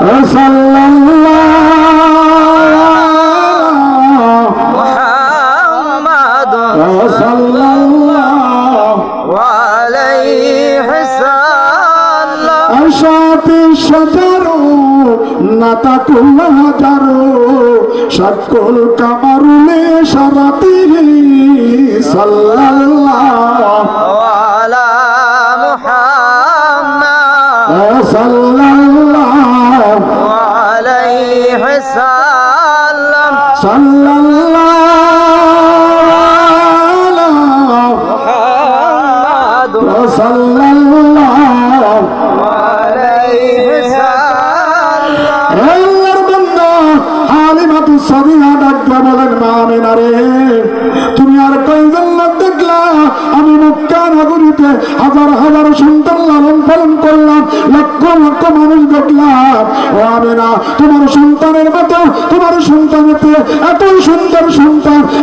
محمد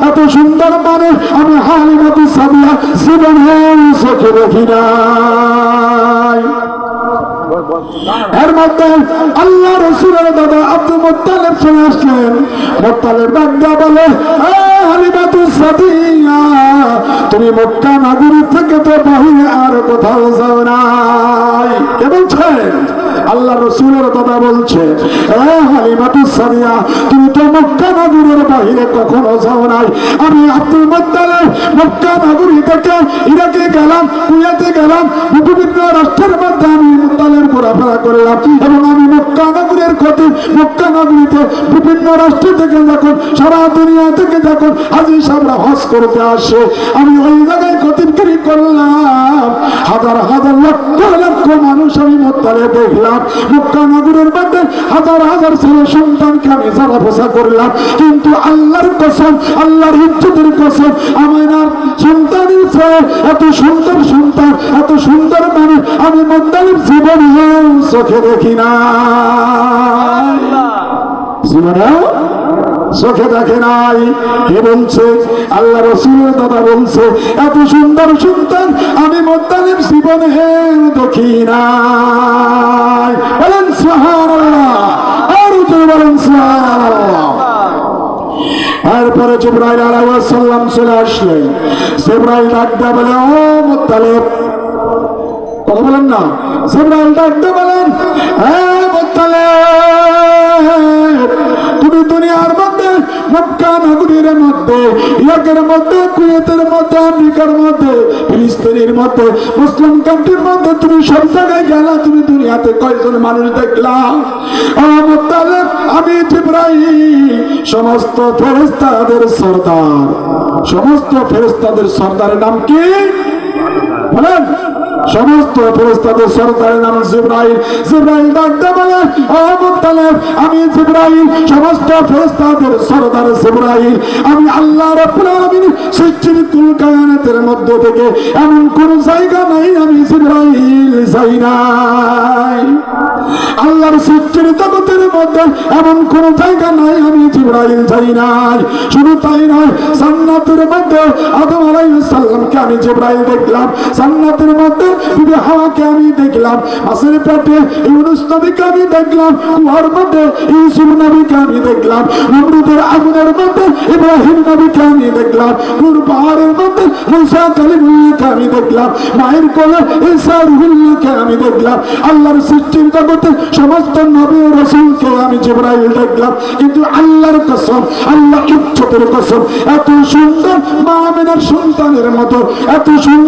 এত সুন্দর মানুষ আমি হালিমাতু সাদিয়া জীবনের চোখে দেখি নাই। এর মধ্যে আল্লাহ রসুলের দাদা আব্দুল মোত্তালেব চলে আসলেন। মোত্তালেব ডাক্তার বলে, "এ হালিমাতু তুমি মক্কা নগরী থেকে তো বাহিরে আর কোথাও যাও বলছেন আল্লাহ রসুলের দাদা বলছে তুমি তো মক্কা বাহিরে কখনো যাও নাই। আমি আব্দুল মোত্তালেব মক্কা থেকে ইরাকে গেলাম গেলাম, বিভিন্ন রাষ্ট্রের মধ্যে আমি মোত্তালেব ঘোরাফেরা করলাম এবং আমি মক্কা ক্ষতি, মক্কা বিভিন্ন রাষ্ট্র থেকে সারা দুনিয়া থেকে যখন হাজি সাহরা হজ করতে আসে, আমি ওই জায়গায় করলাম। হাজার হাজার লক্ষ লক্ষ মানুষ আমি মোত্তালে দেখলাম। মক্কা নগরের মধ্যে হাজার হাজার ছেলে সন্তানকে আমি যারা পোষা করলাম। কিন্তু আল্লাহর কসম আল্লাহর ইজ্জতের কসম আমার সন্তানের ছেলে এত সুন্দর সন্তান এত সুন্দর মানুষ আমি মন্দালের জীবন চোখে দেখি না জীবনে চোখে দেখে নাই। কে বলছে? আল্লাহ রসুলের দাদা বলছে, এত সুন্দর সন্তান আমি মোত্তালিব জীবনে দেখি বলেন এরপরে জিব্রাইল আলাইহিস সালাম চলে আসলেন। জিব্রাইল ডাকতে বলে, ও মুত্তালিব। কথা বলেন না। জিব্রাইল ডাকতে বলেন হ্যাঁ মুত্তালিব তুমি দুনিয়ার মধ্যে, মক্কা নগরীর মধ্যে, ইরাকের মধ্যে, কুয়েতের মধ্যে, আমেরিকার মধ্যে, ফিলিস্তিনের মধ্যে, মুসলিম কান্ট্রির মধ্যে তুমি সব জায়গায় গেলা, তুমি দুনিয়াতে কয়জন মানুষ দেখলাম আমি সমস্ত ফেরেস্তাদের সর্দার। সমস্ত ফেরেস্তাদের সর্দারের নাম কি? সমস্ত ফেরেস্তাদের সরকারের নাম জিব্রাইল। জিব্রাইল ডাকতে বলে, ও আমি জিব্রাইল, সমস্ত ফেরেস্তাদের সরদার জিব্রাইল। আমি আল্লাহ রাব্বুল আলামিন সৃষ্টির কুল কায়নাতের মধ্য থেকে এমন কোন জায়গা নাই, আমি জিব্রাইল যাই নাই। আল্লাহর সৃষ্টির জগতের মধ্যে এমন কোন জায়গা নাই, আমি জিব্রাইল যাই নাই। শুধু তাই নয়, জান্নাতের মধ্যে আদম আলাইহিস সালামকে আমি জিব্রাইল দেখলাম জান্নাতের মধ্যে বিবি হাওয়াকে আমি দেখলাম মাসের পেটে ইউনুস নবীকে আমি দেখলাম কুয়ার মধ্যে ইউসুফ নবীকে আমি দেখলাম, নমরুদের আগুনের মধ্যে ইব্রাহিম নবীকে আমি দেখলাম, নূর পাহাড়ের মধ্যে মুসা কালিমুল্লাহকে আমি দেখলাম, মায়ের কোলে ঈসা রুহুল্লাহকে আমি দেখলাম, আল্লাহর সৃষ্টির জগতে সমস্ত নবী ও রাসূলকে আমি জিব্রাইল দেখলাম, কিন্তু আল্লাহর কসম, আল্লাহ ইজ্জতের কসম, এত সুন্দর মা সন্তানের মতো, এত সুন্দর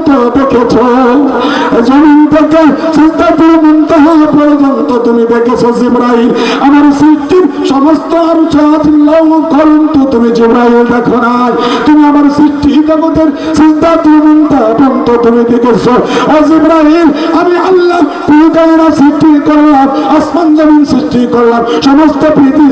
দেখেছ তুমি দেখেছ জিব্রাহিম আমার সৃষ্টির সমস্ত তুমি দেখো নাই তুমি আমার সৃষ্টি জগতের চিন্তা তুমি আমি আল্লাহ সৃষ্টি করলাম, আসমান জমিন সৃষ্টি করলাম, সমস্ত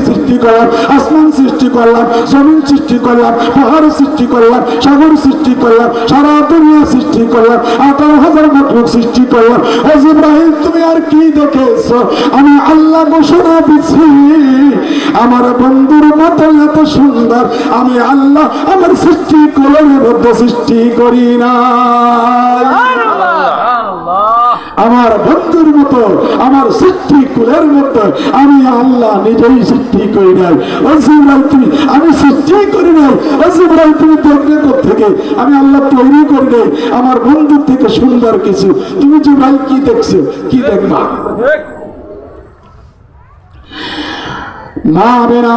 সৃষ্টি করলাম, আসমান সৃষ্টি করলাম, জমিন সৃষ্টি করলাম, পাহাড় সৃষ্টি করলাম, সাগর সৃষ্টি করলাম, সারা দুনিয়া সৃষ্টি করলাম, আঠারো হাজার মতলুক সৃষ্টি করলাম। ও জিব্রাহিম তুমি আর কি দেখেছ? আমি আল্লাহ ঘোষণা দিচ্ছি আমার বন্ধুর মতো এত সুন্দর, আমি আল্লাহ আমার সৃষ্টি করের মধ্যে সৃষ্টি করি না। আমার বন্ধুর মতো, আমার সৃষ্টি কুলের মতো, আমি আল্লাহ নিজেই সৃষ্টি করি নাই। অজিবরাই তুমি, আমি সৃষ্টি করি নাই। অজিবরাই তুমি দেখবে থেকে আমি আল্লাহ তৈরি করি নাই। আমার বন্ধুর থেকে সুন্দর কিছু। তুমি জিব্রাইল কি দেখছ? কি দেখবা? মা আমেনা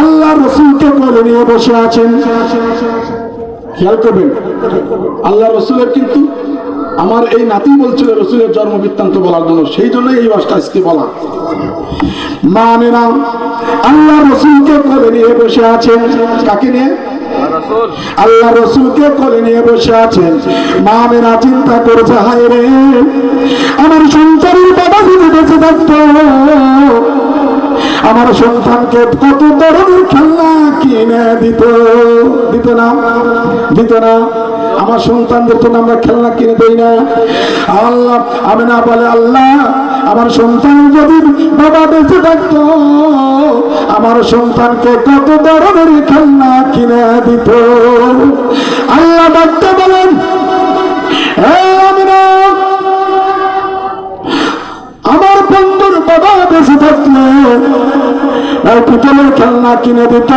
আল্লাহ রসুলকে কোলে নিয়ে বসে আছেন। খেয়াল করবেন, আল্লাহ রসুলের কিন্তু আমার এই নাতি বলছিল, রসুলের জন্ম বৃত্তান্ত বলার জন্য, সেই জন্য এই বাসটা আজকে বলা। মা আমেনা আল্লাহ রসুলকে কোলে নিয়ে বসে আছেন। কাকে নিয়ে? আল্লাহ রসুলকে কোলে নিয়ে বসে আছেন। মা মেরা চিন্তা করেছে, হায় রে, আমার সন্তানের বাবা যদি বেঁচে থাকতো আমার সন্তানকে কত ধরনের খেলনা কিনে দিত? দিত না? দিত না? আমার সন্তানদের জন্য আমরা খেলনা কিনে দেই না। আল্লাহ আমি না বলে আল্লাহ আমার সন্তান যদি বাবা বেঁচে থাকতো আমার সন্তানকে কত ধরনের খেলনা কিনে দিত? আল্লাহ ডাকতে বলেন "হে আমিনা, আমার বাবা বেঁচে থাকলে আর পিতলের খেলনা কিনে দিত?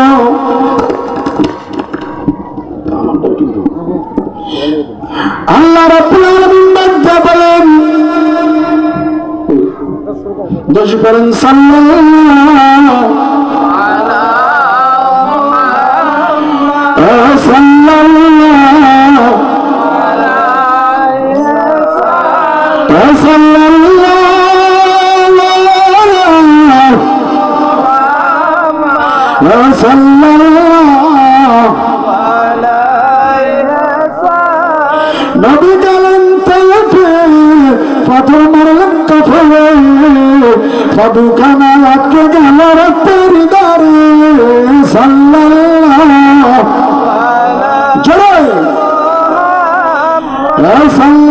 আল্লাহ রাব্বুল আলামিন ডাকতে বলেন, দোষ করেন সাল্লাল্লাহু। নবী গেলেন তৈফে মারলেন কাফরে পাদুখানা আটকে গেল রক্তের দারে সাল্লাল্লাহ জোরে সাল্লাল্লাহ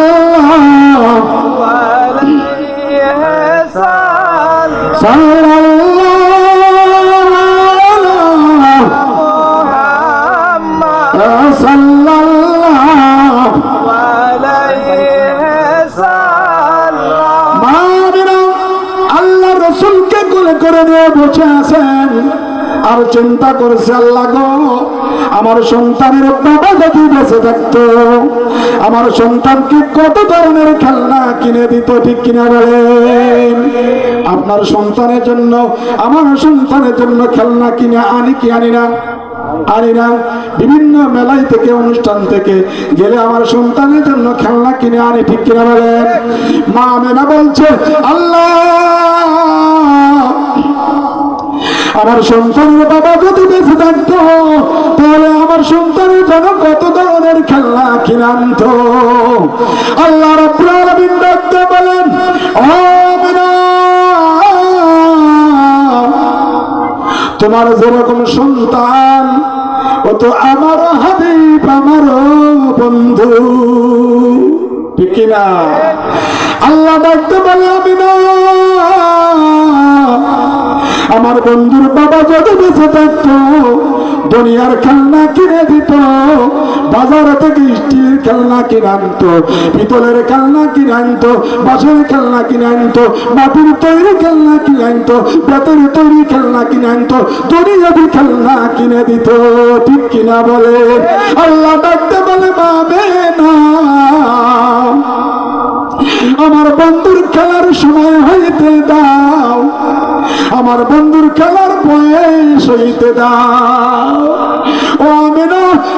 আর চিন্তা করেছে আল্লাহ গো। আমার সন্তানের বাবা যদি বেঁচে থাকতো, আমার সন্তানকে কত ধরনের খেলনা কিনে দিত, ঠিক কিনা বলেন? আপনার সন্তানের জন্য, আমার সন্তানের জন্য খেলনা কিনে আনি কি আনি না? আনি না। বিভিন্ন মেলাই থেকে, অনুষ্ঠান থেকে গেলে আমার সন্তানের জন্য খেলনা কিনে আনি, ঠিক কিনা বলেন? মা মেনা বলছে, আল্লাহ! আমার সন্তানের বাবা যদি বেঁচে থাকতো, তাহলে আমার সন্তানের জন্য কত ধরনের খেলনা কিনে আনতো। আল্লাহ রাব্বুল বলেন তোমার যেরকম সন্তান, ও তো আমার হাবিব আমার বন্ধু। ঠিক কিনা? আল্লাহ ডাকতে বলে আমি না আমার বন্ধুর বাবা যদি বেঁচে থাকতো, দুনিয়ার খেলনা কিনে দিত, বাজার থেকে স্টিলের খেলনা কিনে আনতো, পিতলের খেলনা কিনে আনতো, বাঁশের খেলনা কিনে আনতো, মাটির তৈরি খেলনা কিনে আনতো, বেতের তৈরি খেলনা কিনে আনতো, দুনিয়াবি খেলনা কিনে দিত, ঠিক কিনা বলে? আল্লাহ ডাকতে বলে পাবে না। আমার বন্ধুর খেলার সময় হইতে দাও। আমার বন্ধুর খেলার বয়স হইতে দাও। ও আমি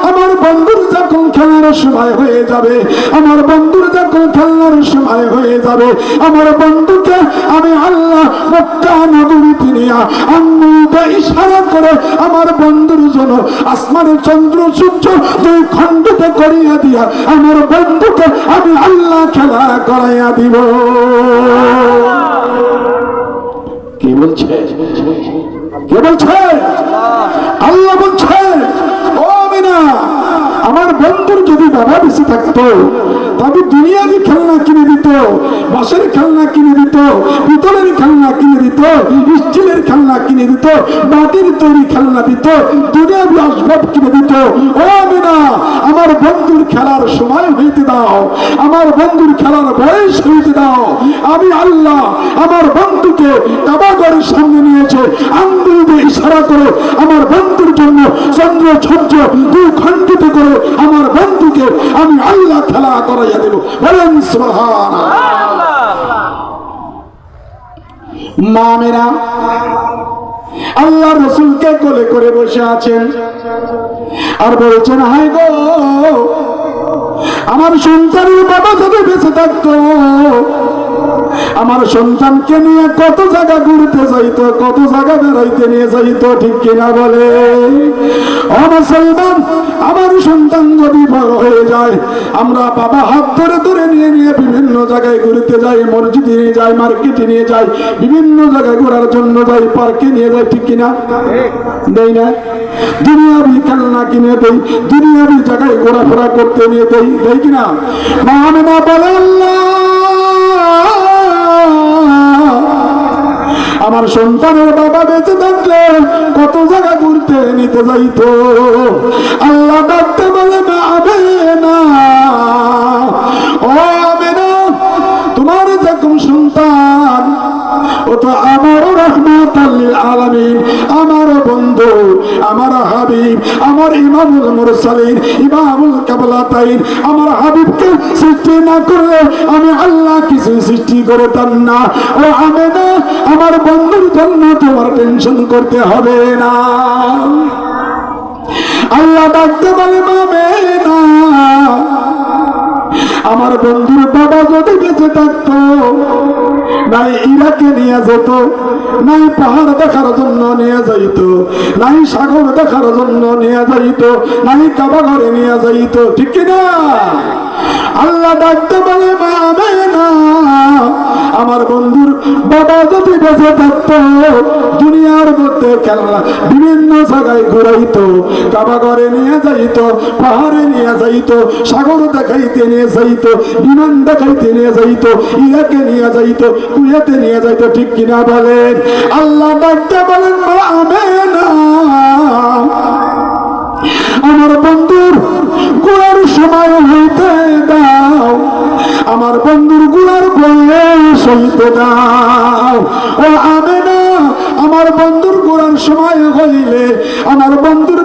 আমার বন্ধুর যখন খেলার সময় হয়ে যাবে, আমার বন্ধুর যখন খেলার সময় হয়ে যাবে, আমার বন্ধুকে আমি আল্লাহ মক্কা নগরীতে নিয়া আঙ্গুলটা ইশারা করে আমার বন্ধুর জন্য আসমানের চন্দ্র সূর্য দুই খণ্ডিত করিয়া দিয়া আমার বন্ধুকে আমি আল্লাহ খেলা করাইয়া দিব। কি বলছে? কে বলছে? আল্লাহ বলছে ও আমিনা আমার বন্ধুর যদি বাবা বেশি থাকতো তবে দুনিয়াবি খেলনা কিনে দিত বাঁশের খেলনা কিনে দিত, পিতলের খেলনা কিনে দিত, স্টিলের খেলনা কিনে দিত, মাটির তৈরি খেলনা দিত দুনিয়াবি আসবাব কিনে দিত। ও আমিনা, আমার বন্ধুর খেলার সময় হইতে দাও, আমার বন্ধুর খেলার বয়স হইতে দাও। আমি আল্লাহ আমার বন্ধুকে কাবাগরের সামনে নিয়েছে, আঙ্গুল ইশারা করে আমার বন্ধুর জন্য চন্দ্র সূর্য দুই খণ্ডিত করে আমার বন্ধুকে আমি আল্লাহ খেলা করাইয়া দেব বলেন সুবহান মা মেরা আল্লাহ রসুলকে কোলে করে বসে আছেন আর বলছেন হাই গো, আমার সন্তানের বাবা থেকে বেঁচে থাকতো আমার সন্তানকে নিয়ে কত জায়গা ঘুরতে যাইতো, কত জায়গা বেড়াইতে নিয়ে যাইতো, ঠিক কিনা বলে? মুসলমান, আমার সন্তান যদি বড় হয়ে যায়, আমরা বাবা হাত ধরে ধরে নিয়ে নিয়ে বিভিন্ন জায়গায় ঘুরতে যাই, মসজিদে নিয়ে যাই, মার্কেটে নিয়ে যাই, বিভিন্ন জায়গায় ঘোরার জন্য যাই, পার্কে নিয়ে যাই, ঠিক কিনা? দেই না? দুনিয়াবি খেলনা কিনে দেই, দুনিয়াবি জায়গায় ঘোরাফেরা করতে নিয়ে দেই দেই কিনা? বলে, আল্লাহ! আমার সন্তানের বাবা বেঁচে থাকলে কত জায়গা ঘুরতে নিতে যাইতো? আল্লাহ ডাকতে বলে, না না। ও না, তোমার যখন সন্তান, ও তো আমারও রহমত আলামিন। আমার বন্ধু, আমার হাবিব, আমার ইমামুল মুরসালিন, ইমামুল কাবলাতাইন, আমার হাবিবকে সৃষ্টি না করলে আমি আল্লাহ কিছু সৃষ্টি করতাম না। ও আমি না আমার বন্ধুর জন্য তোমার টেনশন করতে হবে না। আল্লাহ ডাকতে বলে মামে না আমার বন্ধুর বাবা যদি বেঁচে থাকতো, নাই ইরাকে নিয়ে যেত, নাই পাহাড় দেখার জন্য নিয়ে যাইত, নাই সাগর দেখার জন্য নিয়ে যাইত, নাই কাবা ঘরে নিয়ে যাইত, ঠিক কি না আল্লাহ ডাকতে বলে মামে না আমার বন্ধুর বাবা যদি বেঁচে থাকতো, দুনিয়ার মধ্যে খেলা বিভিন্ন জায়গায় ঘুরাইতো, কাবা ঘরে নিয়ে যাইত, পাহাড়ে নিয়ে যাইত, সাগর দেখাইতে নিয়ে যাইত, বিমান দেখাইতে নিয়ে যাইত ইয়াকে নিয়ে যাইত, কুয়াতে নিয়ে যাইত, ঠিক কিনা বলেন? আল্লাহ ডাকতে বলেন মা আমেনা আমার বন্ধুর গোড়ার সময় দাও আমার বন্ধুরগুলার বইয়ে সইতে দাও ও আমার বন্ধুরগুলার সময় হইলে আমার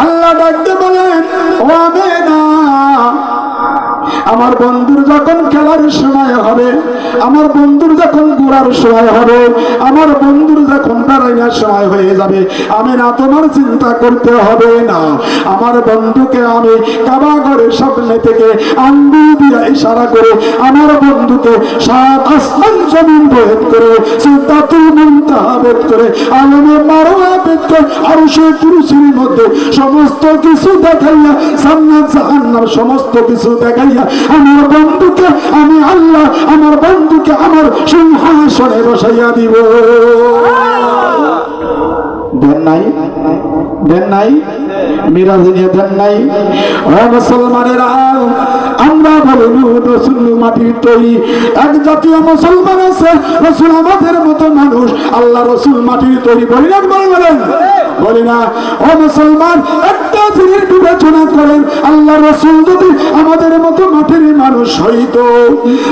আল্লাহ ডাকতে বলেন ও আমেনা আমার বন্ধুর যখন খেলার সময় হবে, আমার বন্ধুর যখন ঘোরার সময় হবে, আমার বন্ধুর যখন বেড়াইনার সময় হয়ে যাবে, আমি না তোমার চিন্তা করতে হবে না। আমার বন্ধুকে আমি কাবা ঘরের সামনে থেকে আঙ্গুল দিয়ে ইশারা করে, আমার বন্ধুকে সাত আসমান জমিন ভেদ করে, সিদ্ধাতুল মুনতাহা ভেদ করে, আলমে মারোয়া ভেদ করে আর সে কুরুসির মধ্যে সমস্ত কিছু দেখাইয়া জান্নাত জাহান্নাম সমস্ত কিছু দেখাইয়া আমার বন্ধুকে, আমি আল্লাহ, আমার বন্ধুকে আমার সিংহাসনে বসাইয়া দিব। দেন নাই? দেন নাই? মিরাজ নিয়ে দেন নাই? মুসলমানেরা আমরা বলি রসুল মাটির তৈরি। এক জাতীয় মুসলমান আছে, রসুল আমাদের মতো মানুষ। আল্লাহ রসুল মাটির তৈরি বলি না, বলেন বলি না, ও মুসলমান, একটা জিনিস বিবেচনা করেন, আল্লাহ রসুল যদি আমাদের মতো মাটির মানুষ হইতো,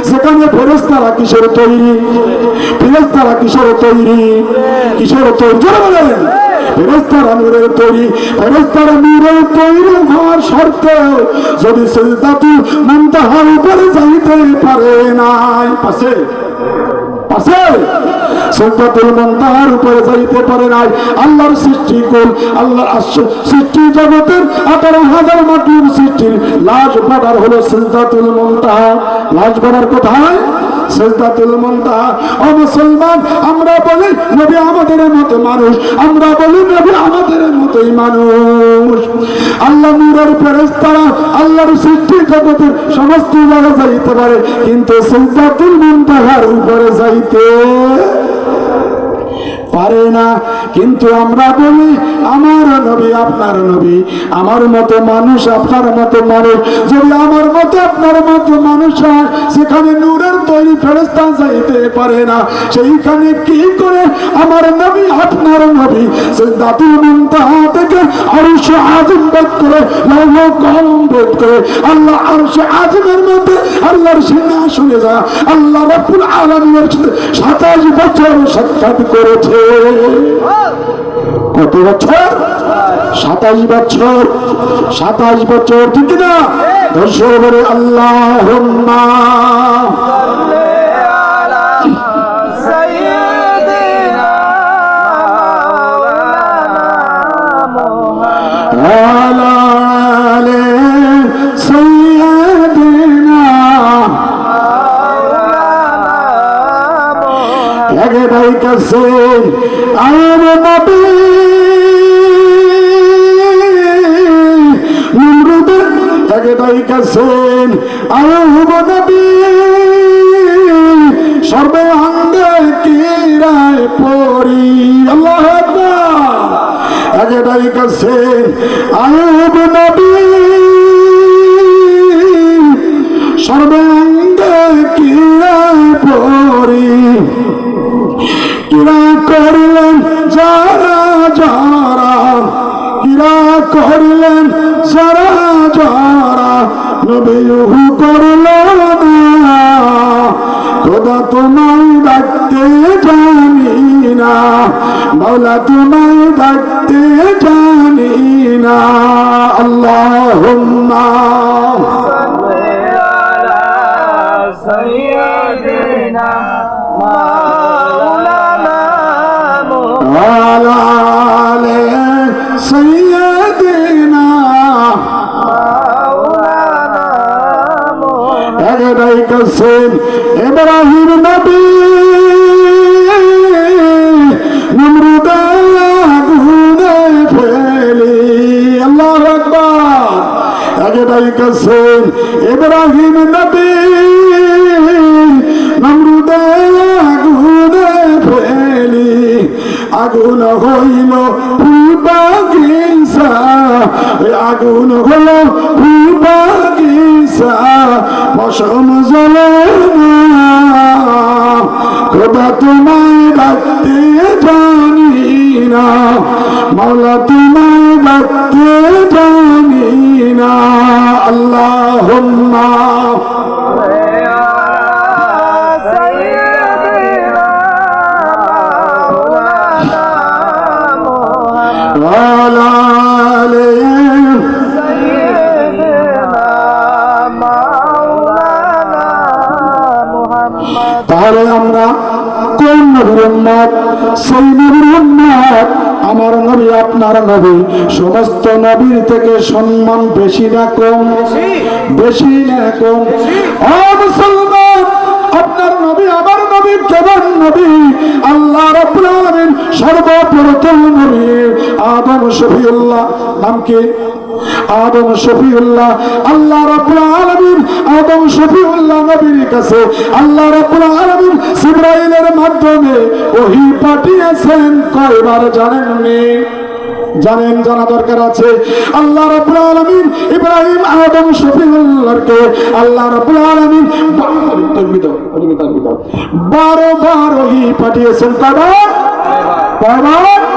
যেখানে ফেরেস্তারা কিসের তৈরি? ফেরেস্তারা কিসের তৈরি? কিসের তৈরি? বলেন। ফেরেস্তারা নূরের তৈরি ফেরেস্তারা নূরের তৈরি হওয়ার শর্তেও যদি সিজদাতু মুনতাহার উপরে যাইতে পারে নাই। পাশে পাশে। সন্তাতুল মন্তাহার উপরে যাইতে পারে নাই। আল্লাহর সৃষ্টি কোন আল্লাহর আশ্চ- সৃষ্টি জগতের আঠারো হাজার মাটির সৃষ্টির লাশ বাড়ার হলো সিজদাতুল মন্তাহা। লাশ বাড়ার কোথায়? সিজদাতুল আমরা বলি নবী আমাদের মতো মানুষ, আমরা বলি নবী আমাদের মতোই মানুষ। আল্লাহ নূরের ফেরেশতারা, আল্লাহর সৃষ্টি জগতের সমস্ত জায়গা যাইতে পারে, কিন্তু সেজদাতুল মুনতাহার উপরে যাইতে পারে না। কিন্তু আমরা বলি, আমার নবী, আপনার নবী, আমার মতো মানুষ, আপনার মতো মানুষ। যদি আমার মতো, আপনার মতো মানুষ হয়, সেখানে নূরের তৈরি ফেরস্তা যাইতে পারে না। সেইখানে কি করে আমার নবী, আপনার নবী সেই দাদু মুনতাহা থেকে আরশ আজম বেদ করে লৌহ কলম করে, আল্লাহ আরশ আজমের মধ্যে আল্লাহর সিংহাসনে যা, আল্লাহ রাব্বুল আলামিনের সাথে 27 বছর সাক্ষাৎ করেছে। কত বছর? সাতাশ বছর। সাতাশ বছর, ঠিক না দর্শক আল্লাহ কাছে আর নবী। নিমরুদের একটাই কাছে আয়ুব নবী। সর্বে অঙ্গে কিরায় পড়ি, আল্লাহ একটাই কাছে আয়ুব নবী। করলেন সারা যারা নবীহু করল না, খোদা তোমায় ডাকতে জানি না মৌলা তোমায় ডাকতে জানি না আল্লাহ সাই একটাই কাছেন ইব্রাহিম নবী একটাই কাছেন ইব্রাহিম নবী, নমরুদা গুনে ফেলি। আগুন হইল বাগিচা ওই আগুন হইল ফুল বাগিচা মশম জ্বলে না খোদা তোমায় ডাকতে জানি না মাওলা তোমায় ডাকতে জানি না আল্লাহ নবীর উম্মত। আমার নবী, আপনার নবী। সমস্ত নবীর থেকে সম্মান বেশি না কম। বেশি না কম। মুসলমান, আপনার নবী, আমার নবী কেমন নবী। আল্লাহ রাব্বুল আলামিন সর্বপ্রথম নবী। আদম শফিউল্লাহ। নাম কি? আদম শফিউল্লাহ, আল্লাহ রাব্বুল আলামিন আদম শফিউল্লাহ নবীর কাছে, আল্লাহ রাব্বুল আলামিন জিবরাইলের মাধ্যমে ওহি পাঠিয়েছেন। কয়বার জানেননি? জানেন, জানা দরকার আছে। আল্লাহ রাব্বুল আলামিন ইব্রাহিম আদম শফিউল্লাহকে আল্লাহ রাব্বুল আলামিন বারো বার ওহী পাঠিয়েছেন। কয়বার? কয়বার?